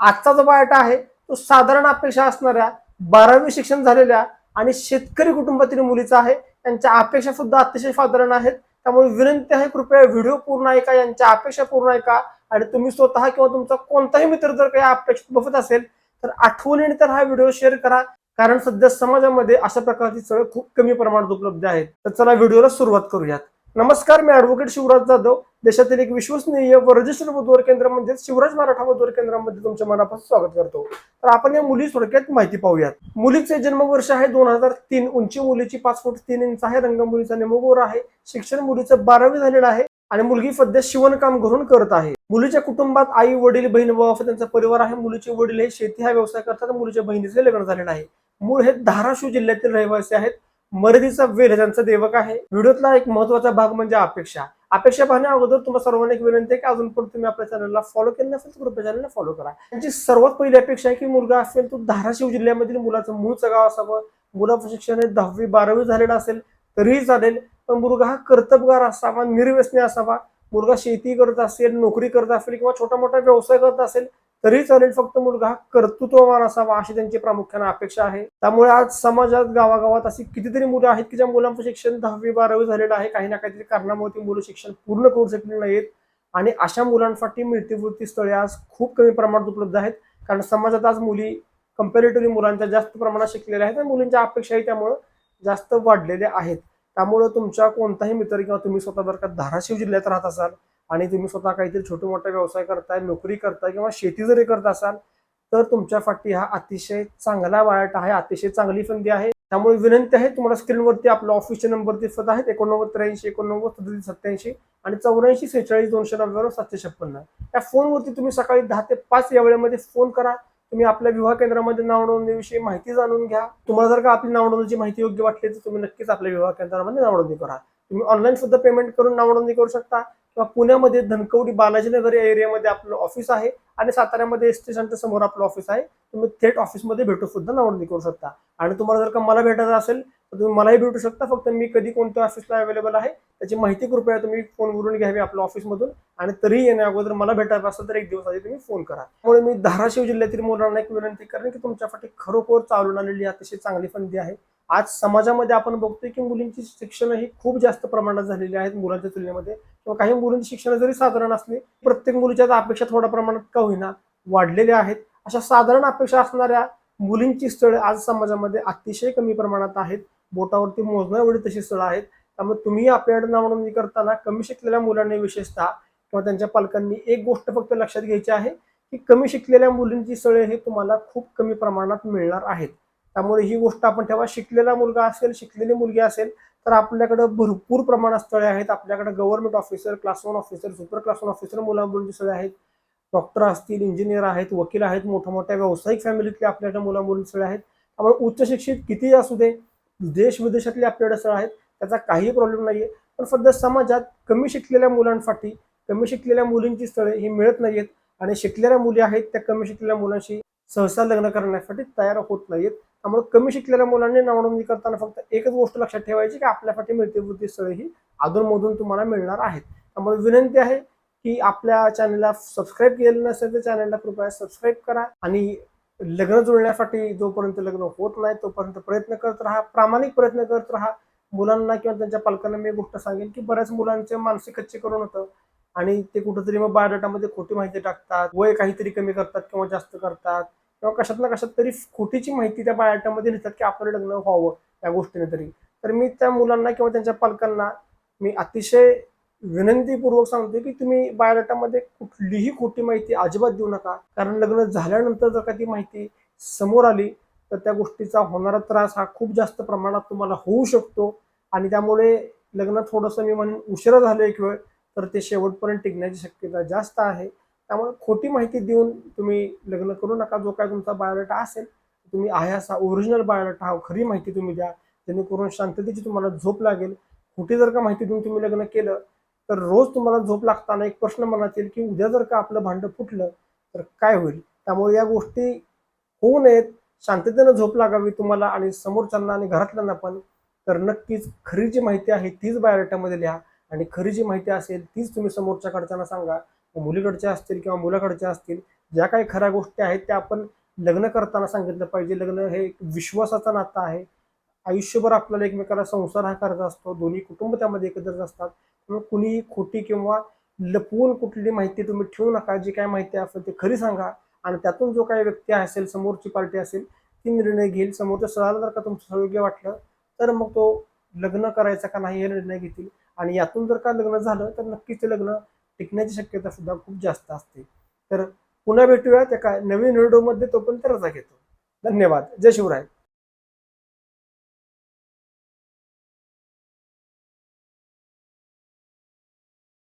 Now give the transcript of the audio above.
आजचा जो बायोटा आहे तो साधारण अपेक्षा असणाऱ्या बारावी शिक्षण झालेल्या आणि शेतकरी कुटुंबातील मुलीचा आहे. त्यांच्या अपेक्षा सुद्धा अतिशय साधारण आहेत. त्यामुळे विनंती आहे कृपया व्हिडिओ पूर्ण ऐका यांच्या अपेक्षा पूर्ण ऐका. आणि तुम्ही स्वतः किंवा तुमचा कोणताही मित्र जर काही अपेक्षित बघत असेल तर आठवणीने तर हा व्हिडिओ शेअर करा. कारण सध्या समाजामध्ये अशा प्रकारची चळ खूप कमी प्रमाणात उपलब्ध आहेत तर चला व्हिडिओला सुरुवात करूयात. नमस्कार मी ॲडव्होकेट शिवराज जाधव. देशातील एक विश्वसनीय व रजिस्टर्ड बुधवार केंद्र म्हणजे शिवराज मराठा बुधवार केंद्रामध्ये तुमच्या मनापासून स्वागत करतो. तर आपण या मुली थोडक्यात माहिती पाहूयात. मुलीचे जन्मवर्ष आहे दोन हजार तीन. उंची मुलीची पाच फूट तीन इंच आहे. रंग मुलीचा नेमोगोर आहे. शिक्षण मुलीचं बारावी झालेलं आहे. आणि मुलगी सध्या शिवणकाम घरून करत आहे. मुलीच्या कुटुंबात आई वडील बहीण व त्यांचा परिवार आहे. मुलीचे वडील हे शेती हा व्यवसाय करतात. मुलीच्या बहिणीचे लग्न झालेलं आहे. मूळ हे धाराशिव जिल्ह्यातील रहिवासी आहेत. मर्यादीचा वेल हे त्यांचा देवक आहे. व्हिडिओतला एक महत्त्वाचा भाग म्हणजे अपेक्षा. अपेक्षा पाहण्या अगोदर तुम्हाला सर्वांना एक विनंती आहे की अजून पण तुम्ही आपल्या चॅनलला फॉलो केलं नसेल तर कृपया चॅनलला फॉलो करा. त्यांची सर्वात पहिली अपेक्षा आहे की मुलगा असेल तो धाराशिव जिल्ह्यामधील मुलाचं मूळचं गाव असावं. मुलाचं शिक्षण हे दहावी बारावी झालेलं असेल तरीही चालेल पण मुलगा हा कर्तबगार असावा निर्व्यसनी असावा. मुलगा शेती करत असेल नोकरी करत असेल किंवा छोटा मोठा व्यवसाय करत असेल तरी चालेल फक्त मुलगा हा कर्तृत्ववान असावा अशी त्यांची प्रामुख्याने अपेक्षा आहे. त्यामुळे आज समाजात गावागावात अशी कितीतरी मुलं आहेत की ज्या मुलांचं शिक्षण दहावी बारावी झालेलं आहे. काही ना काहीतरी कारणामुळे ती मुलं शिक्षण पूर्ण करू शकलेली नाहीत. आणि अशा मुलांसाठी मिळतीवृत्ती स्थळे आज खूप कमी प्रमाणात उपलब्ध आहेत. कारण समाजात आज मुली कम्पॅरेटिव्हली मुलांच्या जास्त प्रमाणात शिकलेल्या आहेत आणि मुलींच्या अपेक्षाही त्यामुळं जास्त वाढलेल्या आहेत. त्यामुळं तुमच्या कोणताही मित्र किंवा तुम्ही स्वतः जर का धाराशिव जिल्ह्यात राहत असाल आणि तुम्ही स्वतः काहीतरी छोटे मोठा व्यवसाय करताय नोकरी करताय किंवा शेती जरी करत असाल तर तुमच्यासाठी हा अतिशय चांगला वाट आहे अतिशय चांगली संधी आहे. त्यामुळे विनंती आहे तुम्हाला स्क्रीनवरती आपला ऑफिसचे नंबर दिसत आहेत एकोणनव्वद त्र्याऐंशी एकोणनव्वद सदतीस सत्याऐंशी आणि चौऱ्याऐंशी सेहेचाळीस दोनशे नव्याण्णव सातशे छप्पन्न. या फोनवरती तुम्ही सकाळी दहा ते पाच या वेळेमध्ये फोन करा. तुम्ही आपल्या विवाह केंद्रामध्ये नाव नोंदणीविषयी माहिती जाणून घ्या. तुम्हाला जर का आपली नाव नोंदणीची माहिती योग्य वाटली तर तुम्ही नक्कीच आपल्या विवाह केंद्रामध्ये नाव नोंदणी करा. तुम्ही ऑनलाईन सुद्धा पेमेंट करून नाव नोंदणी करू शकता. किंवा पुण्यामध्ये धनकवडी बालाजीनगर या एरियामध्ये आपलं ऑफिस आहे आणि साताऱ्यामध्ये एस टी स्टँडच्या समोर आपलं ऑफिस आहे. तुम्ही थेट ऑफिसमध्ये भेटू सुद्धा नोंदणी करू शकता. आणि तुम्हाला जर का मला भेटायचं असेल तर तुम्ही मलाही भेटू शकता. फक्त मी कधी कोणत्या ऑफिसला अवेलेबल आहे त्याची माहिती कृपया तुम्ही फोनवरून घ्यावी आपल्या ऑफिसमधून आणि तरी येण्या अगोदर मला भेटायचं असेल तर एक दिवस आधी तुम्ही फोन करा. त्यामुळे मी धाराशिव जिल्ह्यातील मुलांना एक विनंती करेन की तुमच्यासाठी खरोखर चालून आलेली अतिशय चांगली संधी आहे. आज समाजामध्ये आपण बघतोय की मुलींची शिक्षण ही खूप जास्त प्रमाणात झालेली आहेत मुलांच्या तुलनेमध्ये. किंवा काही मुलींची शिक्षण जरी साधारण असली प्रत्येक मुलीच्या अपेक्षा थोड्या प्रमाणात का होईना वाढलेल्या आहेत. अशा साधारण अपेक्षा असणाऱ्या मुलींची स्थळे आज समाजामध्ये अतिशय कमी प्रमाणात आहेत. बोटावरती मोजण्या एवढी तशी स्थळं आहेत. त्यामुळे तुम्ही आपल्याकडे नावनोंदणी करताना कमी शिकलेल्या मुलांनी विशेषतः किंवा त्यांच्या पालकांनी एक गोष्ट फक्त लक्षात घ्यायची आहे की कमी शिकलेल्या मुलींची स्थळे हे तुम्हाला खूप कमी प्रमाणात मिळणार आहेत. त्यामुळे ही गोष्ट आपण ठेवा शिकलेला मुलगा असेल शिकलेली मुलगी असेल तर आपल्याकडे भरपूर प्रमाणात स्थळे आहेत. आपल्याकडे government officer class one officer super class one officer मुलांमुलींची स्थळे आहेत. डॉक्टर असतील इंजिनियर आहेत वकील आहेत मोठ्या मोठ्या व्यावसायिक फॅमिलीतले आपल्याकडे मुला मुलींची स्थळे आहेत. त्यामुळे उच्च शिक्षित कितीही असू दे देश विदेशातले आपल्याकडे स्थळ आहेत त्याचा काही प्रॉब्लेम नाही आहे पण सध्या समाजात कमी शिकलेल्या मुलांसाठी कमी शिकलेल्या मुलींची स्थळे ही मिळत नाहीयेत. आणि शिकलेल्या मुली आहेत त्या कमी शिकलेल्या मुलांशी सहसा लग्न करण्यासाठी तयार होत नाहीत त्यामुळे कमी शिकलेल्या मुलांनी नावनोंदणी करताना फक्त एकच गोष्ट लक्षात ठेवायची की आपल्यासाठी मिळते स्थळे ही अधूनमधून तुम्हाला मिळणार आहेत. त्यामुळे विनंती आहे की आपल्या चॅनलला सबस्क्राईब केलेलं नसेल तर चॅनलला कृपया सबस्क्राईब करा आणि लग्न जुळण्यासाठी जोपर्यंत लग्न होत नाही तोपर्यंत प्रयत्न करत राहा प्रामाणिक प्रयत्न करत राहा. मुलांना किंवा त्यांच्या पालकांना मी गोष्ट सांगेन की बऱ्याच मुलांचे मानसिक कच्चे करून होतं आणि ते कुठंतरी मग बायोडाटामध्ये खोटी माहिती टाकतात वय काहीतरी कमी करतात किंवा जास्त करतात. किंवा कशात ना कशात तरी खोटीची माहिती त्या बायोडाटामध्ये लिहितात की आपलं लग्न व्हावं या गोष्टीने तरी. तर मी त्या मुलांना किंवा त्यांच्या पालकांना मी अतिशय विनंतीपूर्वक सांगतो की तुम्ही बायोडाटामध्ये कुठलीही खोटी माहिती अजिबात देऊ नका. कारण लग्न झाल्यानंतर जर का ती माहिती समोर आली तर त्या गोष्टीचा होणारा त्रास हा खूप जास्त प्रमाणात तुम्हाला होऊ शकतो. आणि त्यामुळे लग्न थोडंसं मी म्हणून उशिरा झालं एक वेळ तर ते शेवटपर्यंत टिकण्याची शक्यता जास्त आहे. त्यामुळे खोटी माहिती देऊन तुम्ही लग्न करू नका. जो काय तुमचा बायोडाटा असेल तुम्ही आहे असा ओरिजिनल बायोडाटा हा खरी माहिती तुम्ही द्या. जेणेकरून शांततेची तुम्हाला झोप लागेल. खोटी जर का माहिती देऊन तुम्ही लग्न केलं तर रोज तुम्हाला झोप लागताना एक प्रश्न मनात येईल की उद्या जर का आपलं भांडं फुटलं तर काय होईल? त्यामुळे या गोष्टी होऊ नयेत. शांततेनं झोप लागावी तुम्हाला आणि समोरच्यांना आणि घरातल्यांना पण. तर नक्कीच खरी जी माहिती आहे तीच बायोडाटामध्ये लिहा. आणि खरी जी माहिती असेल तीच तुम्ही समोरच्या कडच्यांना सांगा. मुलीकडच्या असतील किंवा मुलाकडच्या असतील ज्या काही खऱ्या गोष्टी आहेत त्या आपण लग्न करताना सांगितलं पाहिजे. लग्न हे एक विश्वासाचं नातं आहे. आयुष्यभर आपल्याला एकमेकाला संसार हा करायचा असतो. दोन्ही कुटुंब त्यामध्ये एकत्र असतात. त्यामुळे कुणीही खोटी किंवा लपवून कुठली माहिती तुम्ही ठेवू नका. जी काय माहिती असेल ते खरी सांगा आणि त्यातून जो काही व्यक्ती असेल समोरची पार्टी असेल ती निर्णय घेईल. समोरच्या सणाला जर का तुमचं सयोग्य वाटलं तर मग तो लग्न करायचा का नाही हे निर्णय घेतील. आणि यातून जर का लग्न झालं तर नक्कीच ते लग्न टिकण्याची शक्यता सुद्धा खूप जास्त असते. तर पुन्हा भेटूया एका नवीन व्हिडिओमध्ये तो पण रजा घेतो. धन्यवाद. जय शिवराय.